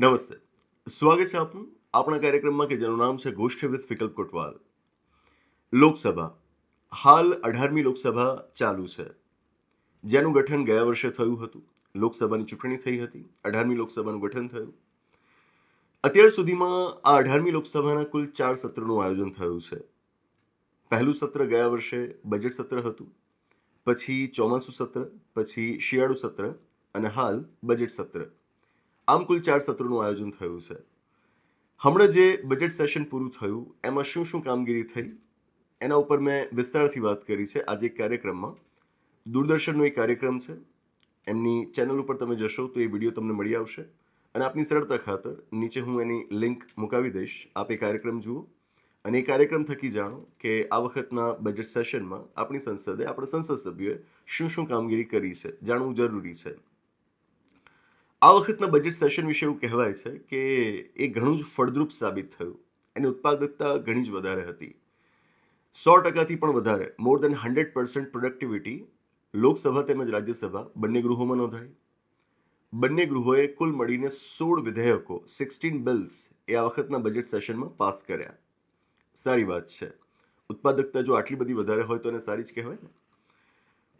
નમસ્તે. સ્વાગત છે આપનું આપણા કાર્યક્રમમાં કે જેનું નામ છે ગોષ્ઠી વિથ વિકલ્પ કોટવાલ. લોકસભા. હાલ અઢારમી લોકસભા ચાલુ છે. જેનું ગઠન ગયા વર્ષે થયું હતું. લોકસભાની ચૂંટણી થઈ હતી. અઢારમી લોકસભાનું ગઠન થયું. અત્યાર સુધીમાં આ અઢારમી લોકસભાના કુલ ચાર સત્રનું આયોજન થયું છે. પહેલું સત્ર ગયા વર્ષે બજેટ સત્ર હતું. પછી ચોમાસું સત્ર, પછી શિયાળુ સત્ર અને હાલ બજેટ સત્ર. આમ કુલ ચાર સત્રોનું આયોજન થયું છે. હમણાં જે બજેટ સેશન પૂરું થયું, એમાં શું શું કામગીરી થઈ, એના ઉપર મેં વિસ્તારથી વાત કરી છે આજે એક કાર્યક્રમમાં. દૂરદર્શનનો એક કાર્યક્રમ છે. એમની ચેનલ ઉપર તમે જશો તો એ વીડિયો તમને મળી આવશે. અને આપની સરળતા ખાતર નીચે હું એની લિંક મુકાવી દઈશ. આપ એ કાર્યક્રમ જુઓ. અને એ કાર્યક્રમ થકી જાણો કે આ વખતના બજેટ સેશનમાં આપણી સંસદે, આપણા સંસદ સભ્યોએ શું શું કામગીરી કરી છે, જાણવું જરૂરી છે. આ વખતના બજેટ સેશન વિશે એવું કહેવાય છે કે એ ઘણું જ ફળદ્રુપ સાબિત થયું. એની ઉત્પાદકતા ઘણી જ વધારે હતી. સો ટકાથી પણ વધારે more than hundred percent productivity Lok Sabha તેમજ રાજ્યસભા બંને ગૃહોમાં નોંધાઈ. બંને ગૃહોએ કુલ મળીને સોળ વિધેયકો સિક્સટીન બિલ્સ એ આ વખતના બજેટ સેશનમાં પાસ કર્યા. સારી વાત છે. ઉત્પાદકતા જો આટલી બધી વધારે હોય તો એને સારી જ કહેવાય ને.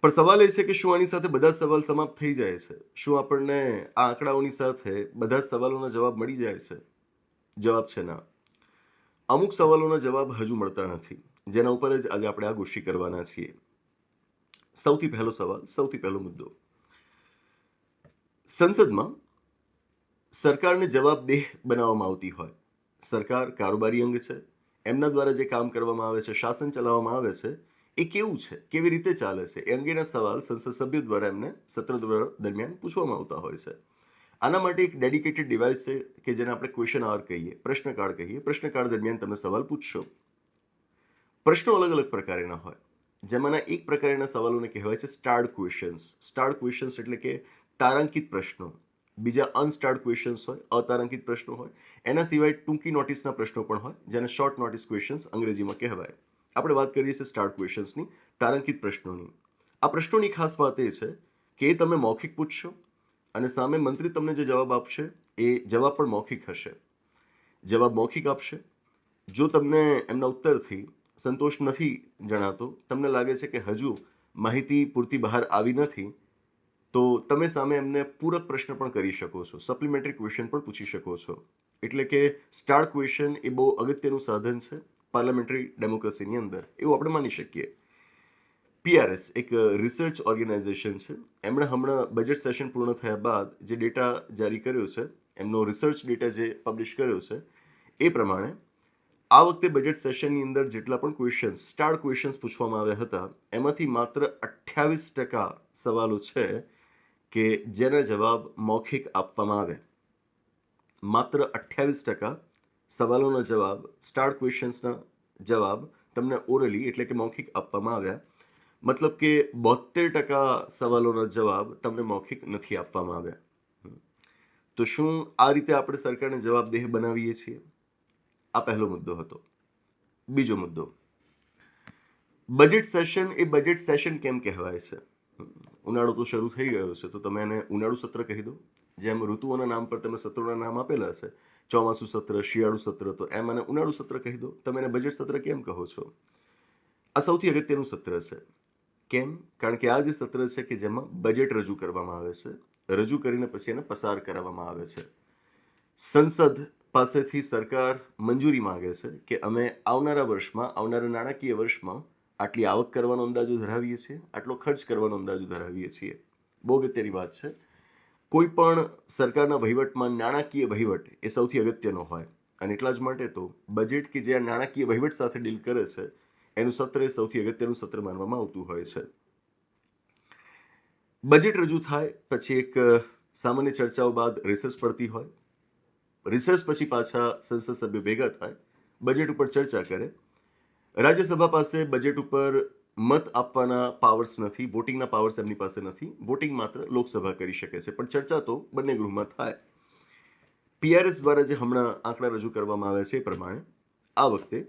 પણ સવાલ એ છે કે શું આની સાથે બધા સવાલ સમાપ્ત થઈ જાય છે? શું આપણને આ આંકડાઓની સાથે બધા સવાલોના જવાબ મળી જાય છે? જવાબ છે ના. અમુક સવાલોના જવાબ હજુ મળતા નથી, જેના ઉપર જ આજે આપણે આ ગોષ્ઠી કરવાના છીએ. સૌથી પહેલો સવાલ, સૌથી પહેલો મુદ્દો. સંસદમાં સરકારને જવાબદેહ બનાવવામાં આવતી હોય. સરકાર કારોબારી અંગ છે. એમના દ્વારા જે કામ કરવામાં આવે છે, શાસન ચલાવવામાં આવે છે એ કેવું છે? કેવી રીતે ચાલે છે? એ અંગેના સવાલ સંસદ સભ્યો દ્વારા એમને સત્ર દરમિયાન પૂછવામાં આવતા હોય છે. આના માટે એક ડેડિકેટેડ ડિવાઇસ છે કે જેને આપણે ક્વેશ્ચન આર કહીએ, પ્રશ્નકાળ કહીએ. પ્રશ્નકાળ દરમિયાન તમે સવાલ પૂછશો. પ્રશ્નો અલગ અલગ પ્રકારના હોય. જેમાંના એક પ્રકારના સવાલોને કહેવાય છે સ્ટાર્ડ ક્વેશ્ચન્સ સ્ટાર્ડ ક્વેશ્ચન્સ એટલે કે તારાંકિત પ્રશ્નો. બીજા અનસ્ટાર્ડ ક્વેશ્ચન્સ હોય, અતારાંકિત પ્રશ્નો હોય. એના સિવાય ટૂંકી નોટિસના પ્રશ્નો પણ હોય, જેને શોર્ટ નોટિસ ક્વેશ્ચન્સ અંગ્રેજીમાં કહેવાય. આપણે વાત કરીએ છીએ સ્ટાર્ટ ક્વેશ્ચન્સની તારાંકિત પ્રશ્નોની. આ પ્રશ્નોની ખાસ વાત એ છે કે તમે મૌખિક પૂછશો અને સામે મંત્રી તમને જે જવાબ આપશે, એ જવાબ પણ મૌખિક હશે. જવાબ મૌખિક આપશે. જો તમને એમના ઉત્તરથી સંતોષ નથી જણાતો, તમને લાગે છે કે હજુ માહિતી પૂરતી બહાર આવી નથી, તો તમે સામે એમને પૂરક પ્રશ્ન પણ કરી શકો છો. સપ્લિમેન્ટરી ક્વેશ્ચન પણ પૂછી શકો છો. એટલે કે સ્ટાર્ટ ક્વેશ્ચન એ બહુ અગત્યનું સાધન છે. પાર્લામેન્ટરી ડેમોક્રેસીની અંદર, એવું આપણે માની શકીએ. પીઆરએસ એક રિસર્ચ ઓર્ગેનાઇઝેશન છે. એમણે હમણાં બજેટ સેશન પૂર્ણ થયા બાદ જે ડેટા જારી કર્યો છે, એમનો રિસર્ચ ડેટા જે પબ્લિશ કર્યો છે, એ પ્રમાણે આ વખતે બજેટ સેશનની અંદર જેટલા પણ ક્વેશ્ચન્સ સ્ટાર્ટ ક્વેશ્ચન્સ પૂછવામાં આવ્યા હતા, એમાંથી માત્ર અઠ્યાવીસ ટકા સવાલો છે કે જેના જવાબ મૌખિક આપવામાં આવે માત્ર અઠ્યાવીસ ટકા સવાલોના જવાબ સ્ટાર્ટ ક્વેશ્ચન્સના જવાબ તમને ઓરલી એટલે કે મૌખિક આપવામાં આવ્યા. મતલબ કે બોતેર ટકા સવાલોના જવાબ તમને મૌખિક નથી આપવામાં આવ્યા. તો શું આ રીતે આપણે સરકારને જવાબદેહ બનાવીએ છીએ? આ પહેલો મુદ્દો હતો. બીજો મુદ્દો. બજેટ સેશન એ બજેટ સેશન કેમ કહેવાય છે? ઉનાળો તો શરૂ થઈ ગયો છે, તો તમે એને ઉનાળુ સત્ર કહી દો. જેમ ઋતુઓના નામ પર તમે સત્રોના નામ આપેલા છે ચોમાસું સત્ર, શિયાળુ સત્ર, તો એમ અને ઉનાળુ સત્ર કહી દો. તમે એને બજેટ સત્ર કેમ કહો છો? આ સૌથી અગત્યનું સત્ર છે. કેમ? કારણ કે આ જે સત્ર છે કે જેમાં બજેટ રજૂ કરવામાં આવે છે, રજૂ કરીને પછી એને પસાર કરાવવામાં આવે છે. સંસદ પાસેથી સરકાર મંજૂરી માગે છે કે અમે આવનારા વર્ષમાં, આવનારા નાણાકીય વર્ષમાં આટલી આવક કરવાનો અંદાજો ધરાવીએ છીએ, આટલો ખર્ચ કરવાનો અંદાજો ધરાવીએ છીએ. બહુ અગત્યની વાત છે. કોઈ પણ સરકારના વહીવટમાં નાણાકીય વહીવટ એ સૌથી અગત્યનો હોય. અને એટલા જ માટે તો બજેટ કે જે આ નાણાકીય વહીવટ સાથે ડીલ કરે છે, એનું સત્ર એ સૌથી અગત્યનું સત્ર માનવામાં આવતું હોય છે. બજેટ રજૂ થાય, પછી એક સામાન્ય ચર્ચાઓ બાદ રિસર્ચ પડતી હોય. રિસર્ચ પછી પાછા સંસદ સભ્યો ભેગા થાય બજેટ ઉપર ચર્ચા કરે. રાજ્યસભા પાસે બજેટ ઉપર મત આપવાના પાવર્સ નથી વોટિંગના પાવર્સ એમની પાસે નથી. વોટિંગ માત્ર લોકસભા કરી શકે છે. પણ ચર્ચા તો બંને ગૃહમાં થાય. પીઆરએસ દ્વારા જે હમણાં આંકડા રજૂ કરવામાં આવ્યા છે એ પ્રમાણે, આ વખતે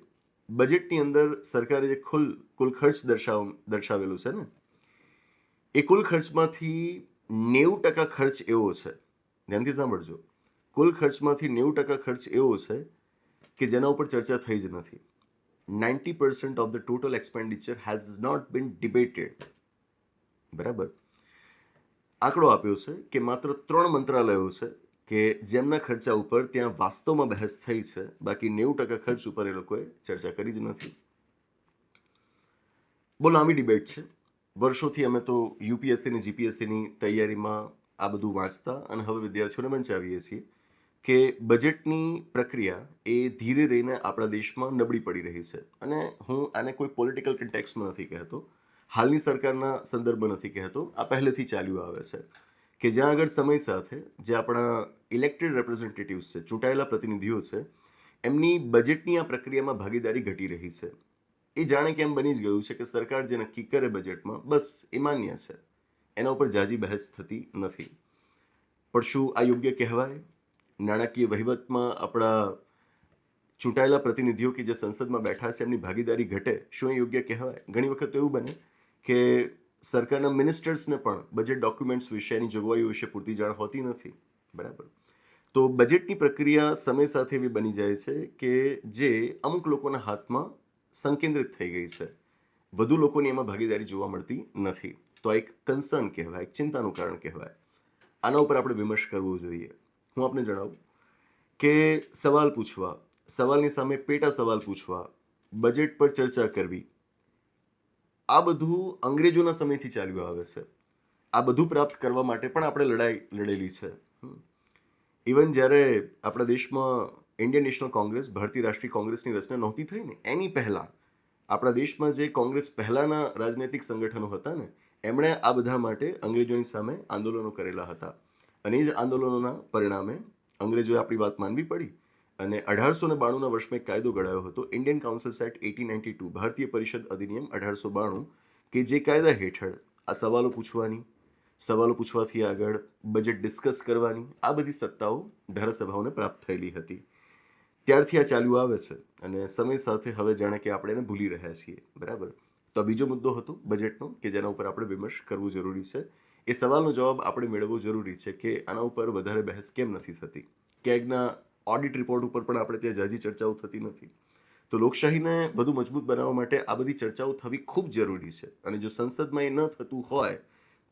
બજેટની અંદર સરકારે જે કુલ કુલ ખર્ચ દર્શાવ, દર્શાવેલું છે ને, એ કુલ ખર્ચમાંથી નેવું ટકા ખર્ચ એવો છે. ધ્યાનથી સાંભળજો. કુલ ખર્ચમાંથી નેવું ટકા ખર્ચ એવો છે કે જેના ઉપર ચર્ચા થઈ જ નથી. Ninety percent of the total expenditure has not been debated બરાબર? આંકડો આપ્યો છે કે માત્ર ત્રણ મંત્રાલયો છે કે જેમના ખર્ચા ઉપર ત્યાં વાસ્તવમાં બહેસ થઈ છે, બાકી નેવું ટકા ખર્ચ ઉપર એ લોકોએ ચર્ચા કરી જ નથી. બહુ લાંબી ડિબેટ છે. વર્ષોથી અમે તો યુપીએસસીની જીપીએસસીની તૈયારીમાં આ બધું વાંચતા અને હવે વિદ્યાર્થીઓને વંચાવીએ છીએ. કે બજેટની પ્રક્રિયા એ ધીરે રહીને આપણા દેશમાં નબળી પડી રહી છે. અને હું આને કોઈ પોલિટિકલ કન્ટેક્સમાં નથી કહેતો. હાલની સરકારના સંદર્ભમાં નથી કહેતો. આ પહેલેથી ચાલ્યું આવે છે. કે જ્યાં આગળ સમય સાથે જે આપણા ઇલેક્ટેડ રેપ્રેઝેન્ટેટિવ્સ છે, ચૂંટાયેલા પ્રતિનિધિઓ છે, એમની બજેટની આ પ્રક્રિયામાં ભાગીદારી ઘટી રહી છે. એ જાણે કેમ બની જ ગયું છે કે સરકાર જે નક્કી કરે બજેટમાં બસ એ માન્ય છે. એના ઉપર જાજી બહેસ થતી નથી. પણ શું આ યોગ્ય કહેવાય? નાણાકીય વહીવટમાં આપણા ચૂંટાયેલા પ્રતિનિધિઓ કે જે સંસદમાં બેઠા છે, એમની ભાગીદારી ઘટે, શું યોગ્ય કહેવાય? ઘણી વખત એવું બને કે સરકારના મિનિસ્ટર્સને પણ બજેટ ડોક્યુમેન્ટ્સ વિશેની જોગવાઈઓ વિશે પૂરતી જાણ હોતી નથી. બરાબર? તો બજેટની પ્રક્રિયા સમય સાથે એવી બની જાય છે કે જે અમુક લોકોના હાથમાં સંકેન્દ્રિત થઈ ગઈ છે. વધુ લોકોની એમાં ભાગીદારી જોવા મળતી નથી. તો એક કન્સર્ન કહેવાય, એક ચિંતાનું કારણ કહેવાય. આના ઉપર આપણે વિમર્શ કરવો જોઈએ. હું આપને જણાવું કે સવાલ પૂછવા, સવાલની સામે પેટા સવાલ પૂછવા બજેટ પર ચર્ચા કરવી, આ બધું અંગ્રેજોના સમયથી ચાલ્યું આવે છે. આ બધું પ્રાપ્ત કરવા માટે પણ આપણે લડાઈ લડેલી છે. ઇવન જ્યારે આપણા દેશમાં ઇન્ડિયન નેશનલ કોંગ્રેસ ભારતીય રાષ્ટ્રીય કોંગ્રેસની રચના નહોતી થઈ ને, એની પહેલાં આપણા દેશમાં જે કોંગ્રેસ પહેલાંના રાજનૈતિક સંગઠનો હતા ને, એમણે આ બધા માટે અંગ્રેજોની સામે આંદોલનો કરેલા હતા. અને એ જ આંદોલનોના પરિણામે અંગ્રેજોએ આપણી વાત માનવી પડી અને અઢારસો ને બાણુંના વર્ષમાં એક કાયદો ઘડાયો હતો Indian council act eighteen ninety two ભારતીય પરિષદ અધિનિયમ અઢારસો બાણું, કે જે કાયદા હેઠળ આ સવાલો પૂછવાની, સવાલો પૂછવાથી આગળ બજેટ ડિસ્કસ કરવાની, આ બધી સત્તાઓ ધારાસભાઓને પ્રાપ્ત થયેલી હતી. ત્યારથી આ ચાલ્યું આવે છે અને સમય સાથે હવે જાણે કે આપણે એને ભૂલી રહ્યા છીએ, બરાબર? તો બીજો મુદ્દો હતો બજેટનો કે જેના ઉપર આપણે વિમર્શ કરવું જરૂરી છે. એ સવાલનો જવાબ આપણે મેળવવો જરૂરી છે કે આના ઉપર વધારે બહેસ કેમ નથી થતી? ક્યાંકના ઓડિટ રિપોર્ટ ઉપર પણ આપણે ત્યાં જાજી ચર્ચાઓ થતી નથી. તો લોકશાહીને વધુ મજબૂત બનાવવા માટે આ બધી ચર્ચાઓ થવી ખૂબ જરૂરી છે. અને જો સંસદમાં એ ન થતું હોય,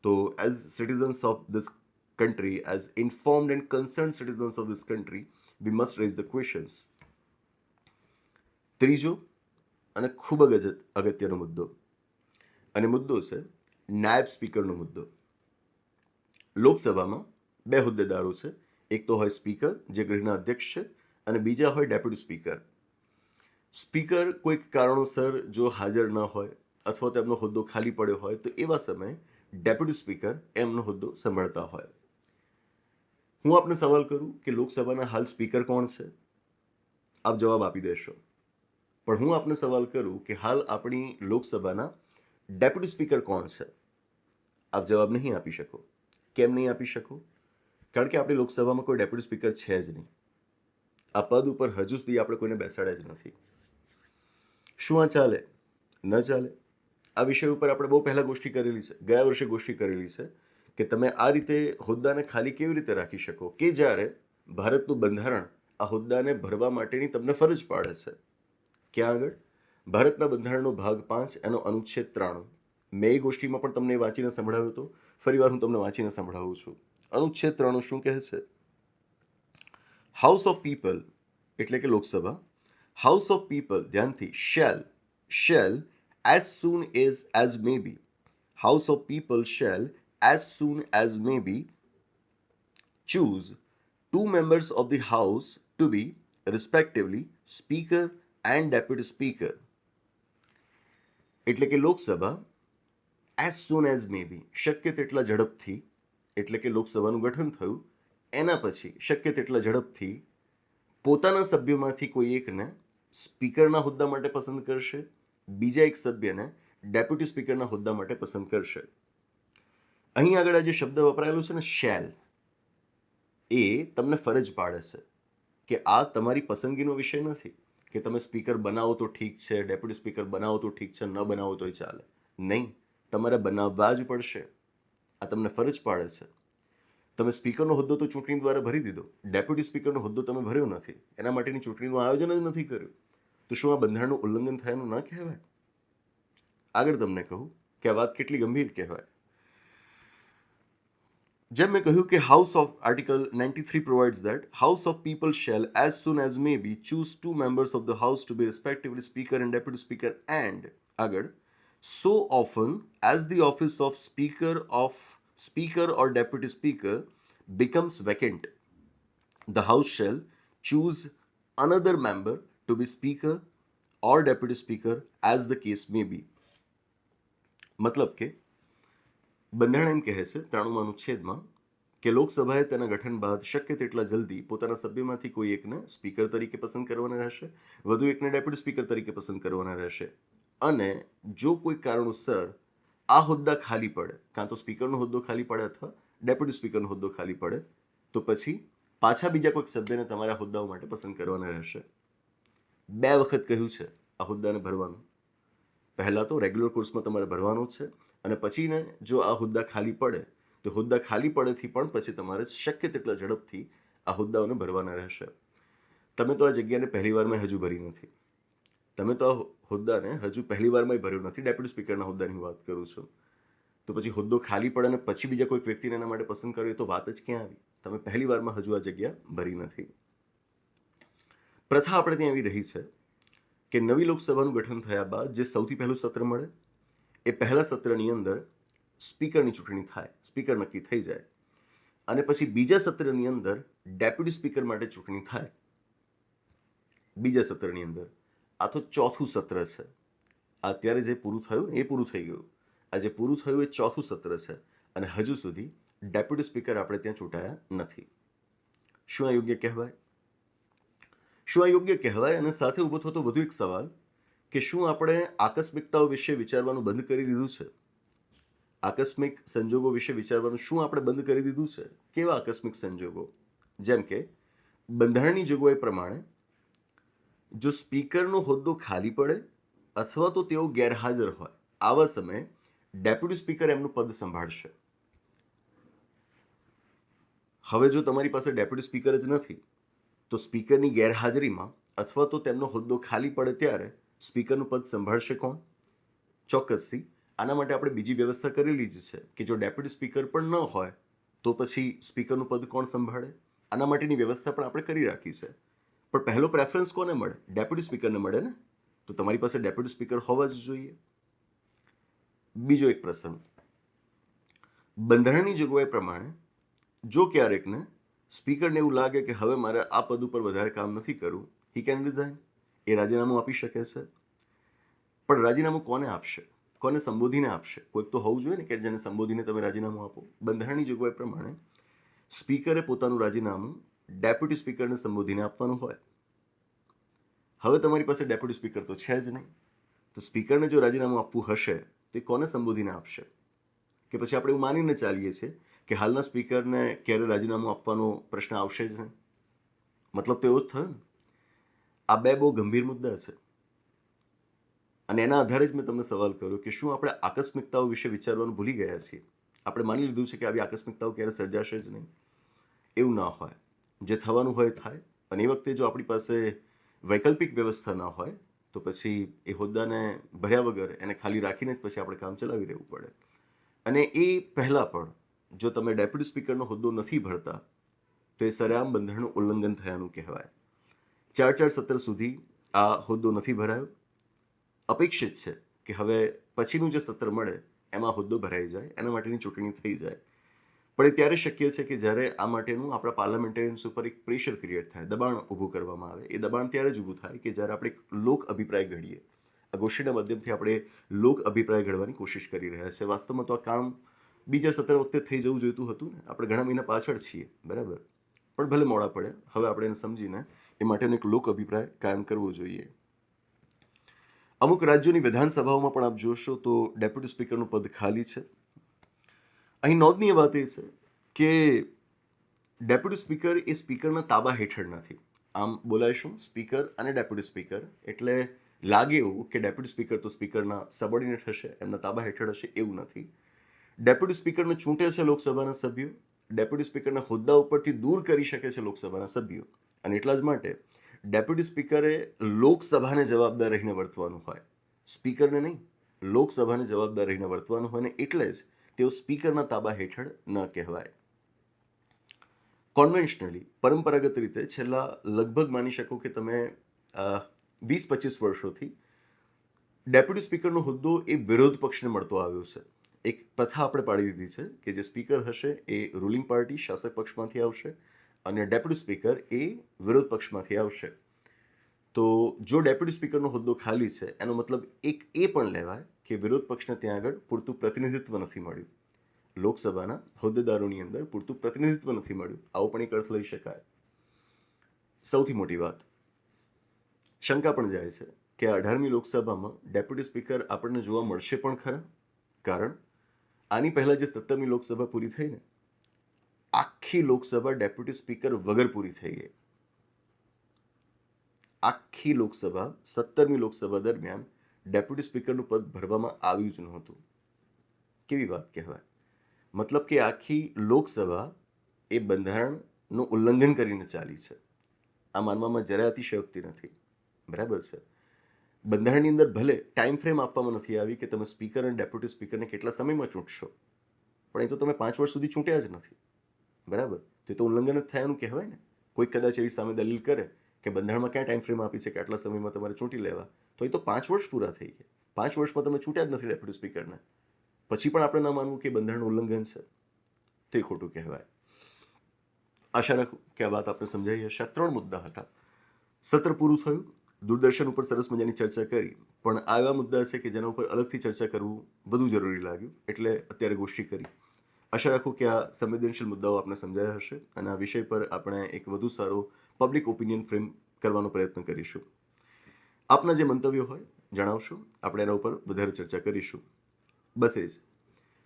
તો as citizens of this country as informed and concern citizens of this country we must raise the questions ત્રીજો અને ખૂબ જ અગત્યનો મુદ્દો. અને મુદ્દો છે, નાયબ સ્પીકરનો મુદ્દો. લોકસભામાં બે હોદ્દેદારો છે. એક તો હોય સ્પીકર, જે ગૃહના અધ્યક્ષ છે, અને બીજા હોય ડેપ્યુટી સ્પીકર. સ્પીકર કોઈક કારણોસર જો હાજર ન હોય અથવા તો એમનો હોદ્દો ખાલી પડ્યો હોય, તો એવા સમયે ડેપ્યુટી સ્પીકર એમનો હોદ્દો સંભાળતા હોય. હું આપને સવાલ કરું કે લોકસભાના હાલ સ્પીકર કોણ છે? આપ જવાબ આપી દેશો. પણ હું આપને સવાલ કરું કે હાલ આપણી લોકસભાના ડેપ્યુટી સ્પીકર કોણ છે? આપ જવાબ નહીં આપી શકો. કેમ નહીં આપી શકું? કારણ કે આપણી લોકસભામાં કોઈ ડેપ્યુટી સ્પીકર છે જ નહીં. આ પદ ઉપર હજુ સુધી આપણે કોઈને બેસાડ્યા જ નથી. શું આ ચાલે? ન ચાલે? આ વિષય ઉપર આપણે બહુ પહેલાં ગોષ્ઠી કરેલી છે. ગયા વર્ષે ગોષ્ઠી કરેલી છે કે તમે આ રીતે હોદ્દાને ખાલી કેવી રીતે રાખી શકો? કે જ્યારે ભારતનું બંધારણ આ હોદ્દાને ભરવા માટેની તમને ફરજ પાડે છે. ક્યાં આગળ? ભારતના બંધારણનો ભાગ પાંચ, એનો અનુચ્છેદ ત્રાણું. મેં એ ગોષ્ઠીમાં પણ તમને વાંચીને સંભળાવ્યો હતો. ફરીવાર હું તમને વાંચીને સંભળાવું છું. અનુચ્છેદ ત્રણું શું કહે છે? હાઉસ ઓફ પીપલ એટલે કે લોકસભા. હાઉસ ઓફ પીપલ ધ્યાનથી shall shall as soon as as may be house of people shall as soon as may be choose two members of the House to be, respectively, Speaker and Deputy Speaker. એટલે કે Lok Sabha as soon as may be શક્ય તેટલા ઝડપથી, એટલે કે લોકસભાનું ગઠન થયું, એના પછી શક્ય તેટલા ઝડપથી પોતાના સભ્યોમાંથી કોઈ એકને સ્પીકરના હોદ્દા માટે પસંદ કરશે, બીજા એક સભ્યને ડેપ્યુટી સ્પીકરના હોદ્દા માટે પસંદ કરશે. અહીં આગળ આ જે શબ્દ વપરાયેલો છે ને શેલ એ તમને ફરજ પાડે છે કે આ તમારી પસંદગીનો વિષય નથી, કે તમે સ્પીકર બનાવો તો ઠીક છે, ડેપ્યુટી સ્પીકર બનાવો તો ઠીક છે, ન બનાવો તોય ચાલે. નહીં. તમારે બનાવવા જ પડશે. આ તમને ફરજ પાડે છે. તમે સ્પીકરનો હોદ્દો તો ચૂંટણી દ્વારા ભરી દીધો. ડેપ્યુટી સ્પીકરનો હોદ્દો તમે ભર્યો નથી. એના માટેની ચૂંટણીનું આયોજન જ નથી કર્યું. તો શું આ બંધારણનું ઉલ્લંઘન થયાનું ના કહેવાય? આગળ તમને કહું કે આ વાત કેટલી ગંભીર કહેવાય. જેમ મેં કહ્યું કે house of article ninety three provides that house of people shall as soon as may be choose two members of the house to be respectively speaker and deputy speaker and આગળ so often as the office of speaker of speaker or deputy speaker becomes vacant, the house shall choose another member to be speaker or deputy speaker, as the case may be. મતલબ કે, બંધારણ એમ કહે છે ત્રાણું અનુચ્છેદમાં, કે લોકસભાએ તેના ગઠન બાદ શક્ય તેટલા જલ્દી પોતાના સભ્યમાંથી કોઈ એકને સ્પીકર તરીકે પસંદ કરવાના રહેશે, વધુ એકને ડેપ્યુટી સ્પીકર તરીકે પસંદ કરવાના રહેશે. અને જો કોઈ કારણોસર આ હોદ્દા ખાલી પડે, કાં તો સ્પીકરનો હોદ્દો ખાલી પડે અથવા ડેપ્યુટી સ્પીકરનો હોદ્દો ખાલી પડે, તો પછી પાછા બીજા કોઈક સભ્યને તમારા હોદ્દાઓ માટે પસંદ કરવાના રહેશે. બે વખત કહ્યું છે આ હોદ્દાને ભરવાનું. પહેલાં તો રેગ્યુલર કોર્સમાં તમારે ભરવાનું છે અને પછીને જો આ હોદ્દા ખાલી પડે, તો હોદ્દા ખાલી પડેથી પણ પછી તમારે શક્ય તેટલા ઝડપથી આ હોદ્દાઓને ભરવાના રહેશે. તમે તો આ જગ્યાને પહેલી વારમાં હજુ ભરી નથી. તમે તો હોદ્દાને હજુ પહેલી વારમાં ભર્યું નથી. ડેપ્યુટી સ્પીકરના હોદ્દાની વાત કરું છું. તો પછી હોદ્દો ખાલી પડે અને પછી બીજા કોઈક વ્યક્તિને એના માટે પસંદ કર્યો તો વાત જ ક્યાં આવી? તમે પહેલી વારમાં હજુ આ જગ્યા ભરી નથી. પ્રથા આપણે ત્યાં એવી રહી છે કે નવી લોકસભાનું ગઠન થયા બાદ જે સૌથી પહેલું સત્ર મળે, એ પહેલા સત્રની અંદર સ્પીકરની ચૂંટણી થાય, સ્પીકર નક્કી થઈ જાય. અને પછી બીજા સત્રની અંદર ડેપ્યુટી સ્પીકર માટે ચૂંટણી થાય. બીજા સત્રની અંદર આ તો ચોથું સત્ર છે. અત્યારે જે પૂરું થયું એ પૂરું થઈ ગયું. આ જે પૂરું થયું એ ચોથું સત્ર છે. અને હજુ સુધી ડેપ્યુટી સ્પીકર આપણે ત્યાં ચૂંટાયા નથી. શું આ યોગ્ય કહેવાય? શું આ યોગ્ય કહેવાય? અને સાથે ઊભો થતો વધુ એક સવાલ કે શું આપણે આકસ્મિકતાઓ વિશે વિચારવાનું બંધ કરી દીધું છે? આકસ્મિક સંજોગો વિશે વિચારવાનું શું આપણે બંધ કરી દીધું છે? કેવા આકસ્મિક સંજોગો? જેમ કે બંધારણની જોગવાઈ પ્રમાણે જો સ્પીકરનો હોદ્દો ખાલી પડે અથવા તો તેઓ ગેરહાજર હોય, આવા સમયે ડેપ્યુટી સ્પીકર એમનું પદ સંભાળશે. હવે જો તમારી પાસે ડેપ્યુટી સ્પીકર જ નથી, તો સ્પીકરની ગેરહાજરીમાં અથવા તો તેમનો હોદ્દો ખાલી પડે ત્યારે સ્પીકરનું પદ સંભાળશે કોણ? ચોક્કસથી આના માટે આપણે બીજી વ્યવસ્થા કરેલી જ છે કે જો ડેપ્યુટી સ્પીકર પણ ન હોય, તો પછી સ્પીકરનું પદ કોણ સંભાળે? આના માટેની વ્યવસ્થા પણ આપણે કરી રાખી છે. પણ પહેલો પ્રેફરન્સ કોને મળે? ડેપ્યુટી સ્પીકરને મળે ને? તો તમારી પાસે ડેપ્યુટી સ્પીકર હોવા જ જોઈએ. બીજો એક પ્રસંગ. બંધારણની જોગવાઈ પ્રમાણે જો ક્યારેકને સ્પીકરને એવું લાગે કે હવે મારે આ પદ ઉપર વધારે કામ નથી કરવું હી કેન રિઝાઇન એ રાજીનામું આપી શકે છે. પણ રાજીનામું કોને આપશે? કોને સંબોધીને આપશે? કોઈક તો હોવું જોઈએ ને કે જેને સંબોધીને તમે રાજીનામું આપો. બંધારણની જોગવાઈ પ્રમાણે સ્પીકરે પોતાનું રાજીનામું ડેપ્યુટી સ્પીકરને સંબોધીને આપવાનું હોય. હવે તમારી પાસે ડેપ્યુટી સ્પીકર તો છે જ નહીં. તો સ્પીકરને જો રાજીનામું આપવું હશે, તો એ કોને સંબોધીને આપશે? કે પછી આપણે એવું માનીને ચાલીએ છીએ કે હાલના સ્પીકરને ક્યારે રાજીનામું આપવાનો પ્રશ્ન આવશે જ નહીં? મતલબ તો એવો જ થયો ને. આ બે બહુ ગંભીર મુદ્દા છે. અને એના આધારે જ મેં તમને સવાલ કર્યો કે શું આપણે આકસ્મિકતાઓ વિશે વિચારવાનું ભૂલી ગયા છીએ? આપણે માની લીધું છે કે આવી આકસ્મિકતાઓ ક્યારે સર્જાશે જ નહીં? એવું ના હોય. જે થવાનું હોય થાય. અને એ વખતે જો આપણી પાસે વૈકલ્પિક વ્યવસ્થા ના હોય, તો પછી એ હોદ્દાને ભર્યા વગર એને ખાલી રાખીને જ પછી આપણે કામ ચલાવી રહેવું પડે. અને એ પહેલાં પણ જો તમે ડેપ્યુટી સ્પીકરનો હોદ્દો નથી ભરતા, તો એ સરેઆમ બંધારણનું ઉલ્લંઘન થયાનું કહેવાય. ચાર ચાર સત્ર સુધી આ હોદ્દો નથી ભરાયો. અપેક્ષિત છે કે હવે પછીનું જે સત્ર મળે, એમાં હોદ્દો ભરાઈ જાય, એના માટેની ચૂંટણી થઈ જાય. પણ એ ત્યારે શક્ય છે કે જ્યારે આ માટેનું આપણા પાર્લામેન્ટેરિયન્સ ઉપર એક પ્રેશર ક્રિએટ થાય, દબાણ ઊભું કરવામાં આવે, એ દબાણ ત્યારે જ ઊભું થાય કે જ્યારે આપણે લોક અભિપ્રાય ઘડીએ. આ ગોષ્ઠીના માધ્યમથી આપણે લોક અભિપ્રાય ઘડવાની કોશિશ કરી રહ્યા છે. વાસ્તવમાં તો આ કામ બીજા સત્ર વખતે થઈ જવું જોઈતું હતું ને, આપણે ઘણા મહિના પાછળ છીએ, બરાબર? પણ ભલે મોડા પડે, હવે આપણે એને સમજીને એ માટેનો એક લોક અભિપ્રાય કાયમ કરવો જોઈએ. અમુક રાજ્યોની વિધાનસભાઓમાં પણ આપ જોશો તો ડેપ્યુટી સ્પીકરનું પદ ખાલી છે. અહીં નોંધનીય વાત એ છે કે ડેપ્યુટી સ્પીકર એ સ્પીકરના તાબા હેઠળ નથી. આમ બોલાય શું સ્પીકર અને ડેપ્યુટી સ્પીકર. એટલે લાગે એવું કે ડેપ્યુટી સ્પીકર તો સ્પીકરના સબોર્ડિનેટ હશે, એમના તાબા હેઠળ હશે એવું નથી. ડેપ્યુટી સ્પીકરને ચૂંટે છે લોકસભાના સભ્યો. ડેપ્યુટી સ્પીકરના હોદ્દા ઉપરથી દૂર કરી શકે છે લોકસભાના સભ્યો. અને એટલા જ માટે ડેપ્યુટી સ્પીકરે લોકસભાને જવાબદાર રહીને વર્તવાનું હોય. સ્પીકરને નહીં, લોકસભાને જવાબદાર રહીને વર્તવાનું હોય ને એટલે જ તેઓ સ્પીકરના તાબા હેઠળ ન કહેવાય. કોન્વેન્શનલી પરંપરાગત રીતે છેલ્લા લગભગ માની શકો કે તમે વીસ પચીસ વર્ષોથી ડેપ્યુટી સ્પીકરનો હોદ્દો એ વિરોધ પક્ષને મળતો આવ્યો છે. એક પ્રથા આપણે પાડી દીધી છે કે જે સ્પીકર હશે એ રૂલિંગ પાર્ટી શાસક પક્ષમાંથી આવશે અને ડેપ્યુટી સ્પીકર એ વિરોધ પક્ષમાંથી આવશે. તો જો ડેપ્યુટી સ્પીકરનો હોદ્દો ખાલી છે, એનો મતલબ એક એ પણ લેવાય કે વિરોધ પક્ષને ત્યાં આગળ પૂરતું પ્રતિનિધિત્વ નથી મળ્યું. લોકસભાના હોદ્દેદારોની અંદર પૂરતું પ્રતિનિધિત્વ નથી મળ્યું. આવો પણ એક અર્થ લઈ શકાય. સૌથી મોટી વાત. શંકા પણ જાય છે કે અઢારમી લોકસભામાં ડેપ્યુટી સ્પીકર આપણને જોવા મળશે પણ ખરા? કારણ આની પહેલાં જે સત્તરમી લોકસભા પૂરી થઈ ને, આખી લોકસભા ડેપ્યુટી સ્પીકર વગર પૂરી થઈ ગઈ. આખી લોકસભા સત્તરમી લોકસભા દરમિયાન ડેપ્યુટી સ્પીકરનું પદ ભરવામાં આવ્યું જ નહોતું. કેવી વાત કહેવાય? મતલબ કે આખી લોકસભા એ બંધારણનું ઉલ્લંઘન કરીને ચાલી છે. આ માનવામાં જરા અતિશયોક્તિ નથી. બરાબર છે? બંધારણની અંદર ભલે ટાઈમ ફ્રેમ આપવામાં નથી આવી કે તમે સ્પીકર અને ડેપ્યુટી સ્પીકરને કેટલા સમયમાં ચૂંટશો. પણ એ તો તમે પાંચ વર્ષ સુધી ચૂંટ્યા જ નથી. બરાબર? તે તો ઉલ્લંઘન જ થયાનું કહેવાય ને. કોઈ કદાચ એવી સામે દલીલ કરે કે બંધારણમાં ક્યાં ટાઈમ ફ્રેમ આપી છે કે આટલા સમયમાં તમારે ચૂંટી લેવા. તો એ તો પાંચ વર્ષ પૂરા થઈ ગયા. પાંચ વર્ષમાં તમે છૂટ્યા જ નથી ડેપ્યુટી સ્પીકરને પછી પણ આપણે ના માનવું કે બંધારણ ઉલ્લંઘન છે. તે ખોટું કહેવાય. આશા રાખું કે આ વાત આપણે સમજાઈ હશે. આ ત્રણ મુદ્દા હતા. સત્ર પૂરું થયું. દૂરદર્શન ઉપર સરસ મજાની ચર્ચા કરી. પણ આ એવા મુદ્દા છે કે જેના ઉપર અલગથી ચર્ચા કરવું વધુ જરૂરી લાગ્યું. એટલે અત્યારે ગોષ્ઠી કરી. આશા રાખું કે આ સંવેદનશીલ મુદ્દાઓ આપણે સમજાયા હશે. અને આ વિષય પર આપણે એક વધુ સારો પબ્લિક ઓપિનિયન ફ્રેમ કરવાનો પ્રયત્ન કરીશું. આપના જે મંતવ્યો હોય, જણાવશો. આપણે એના ઉપર વધારે ચર્ચા કરીશું. બસ એ જ.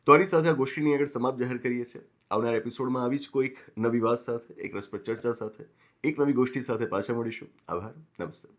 તો આની સાથે આ ગોષ્ઠીની આગળ સમાપ્ત જાહેર કરીએ છીએ. આવનાર એપિસોડમાં આવી જ કોઈક નવી વાત સાથે, એક રસપ્રદ ચર્ચા સાથે, એક નવી ગોષ્ઠી સાથે પાછા મળીશું. આભાર. નમસ્તે.